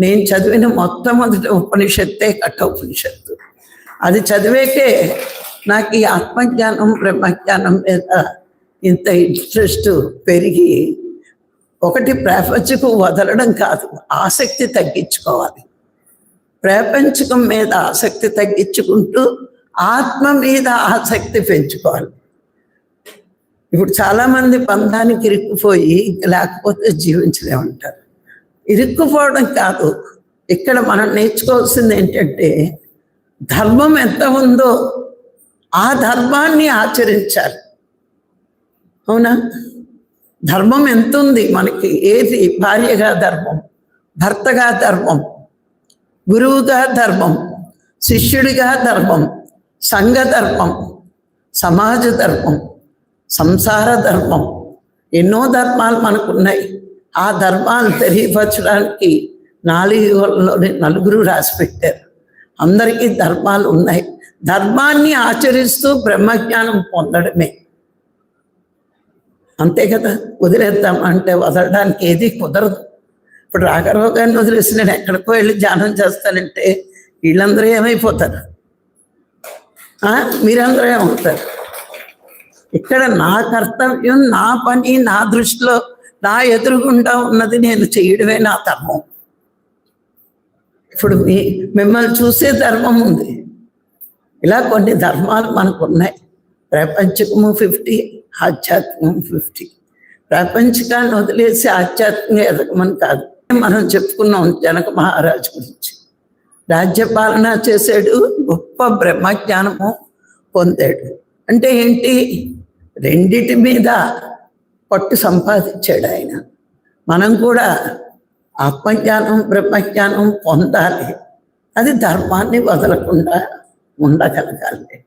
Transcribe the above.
నేను చదివిన మొట్టమొదటి ఉపనిషత్తే కఠోపనిషత్తు. అది చదివేకే నాకు ఈ ఆత్మజ్ఞానం బ్రహ్మజ్ఞానం మీద ఇంత ఇంట్రెస్ట్ పెరిగి ఒకటి ప్రపంచకు వదలడం కాదు ఆసక్తి తగ్గించుకోవాలి. ప్రపంచకం మీద ఆసక్తి తగ్గించుకుంటూ ఆత్మ మీద ఆసక్తి పెంచుకోవాలి. ఇప్పుడు చాలామంది బంధానికి ఇరుక్కుపోయి ఇంక లేకపోతే జీవించలేమంటారు. ఇరుక్కుపోవడం కాదు. ఇక్కడ మనం నేర్చుకోవాల్సింది ఏంటంటే ధర్మం ఎంత ఉందో ఆ ధర్మాన్ని ఆచరించాలి. అవునా? ధర్మం ఎంత ఉంది? మనకి ఏది? భార్యగా ధర్మం భర్తగా ధర్మం గురువుగా ధర్మం శిష్యుడిగా ధర్మం సంఘ ధర్మం సమాజ ధర్మం సంసార ధర్మం ఎన్నో ధర్మాలు మనకున్నాయి. ఆ ధర్మాలు తెలియపరచడానికి నాలుగులోని నలుగురు రాసి పెట్టారు. అందరికీ ధర్మాలు ఉన్నాయి. ధర్మాన్ని ఆచరిస్తూ బ్రహ్మజ్ఞానం పొందడమే. అంతే కదా? వదిలేద్దాం అంటే వదలడానికి ఏది కుదరదు. ఇప్పుడు రాఘరావు గారిని వదిలేసి నేను ఎక్కడికో వెళ్ళి ధ్యానం చేస్తానంటే వీళ్ళందరూ ఏమైపోతారు? ఆ? మీరందరూ ఏమవుతారు? ఇక్కడ నా కర్తవ్యం నా పని నా దృష్టిలో నా ఎదురుగుండా ఉన్నది నేను చేయడమే నా ధర్మం. ఇప్పుడు మీ మిమ్మల్ని చూసే ధర్మం ఉంది. ఇలా కొన్ని ధర్మాలు మనకు ఉన్నాయి ప్రపంచకము ఫిఫ్టీ ఆధ్యాత్మం ఫిఫ్టీ. ప్రపంచకాన్ని వదిలేసి ఆధ్యాత్మిక ఎదగమని కాదు. మనం చెప్పుకున్నాం జనక మహారాజు గురించి. రాజ్యపాలన చేశాడు గొప్ప బ్రహ్మజ్ఞానము పొందాడు. అంటే ఏంటి? రెండిటి మీద పట్టు సంపాదించాడు ఆయన. మనం కూడా ఆత్మజ్ఞానం బ్రహ్మజ్ఞానం పొందాలి. అది ధర్మాన్ని వదలకుండా ఉండగలగాలి.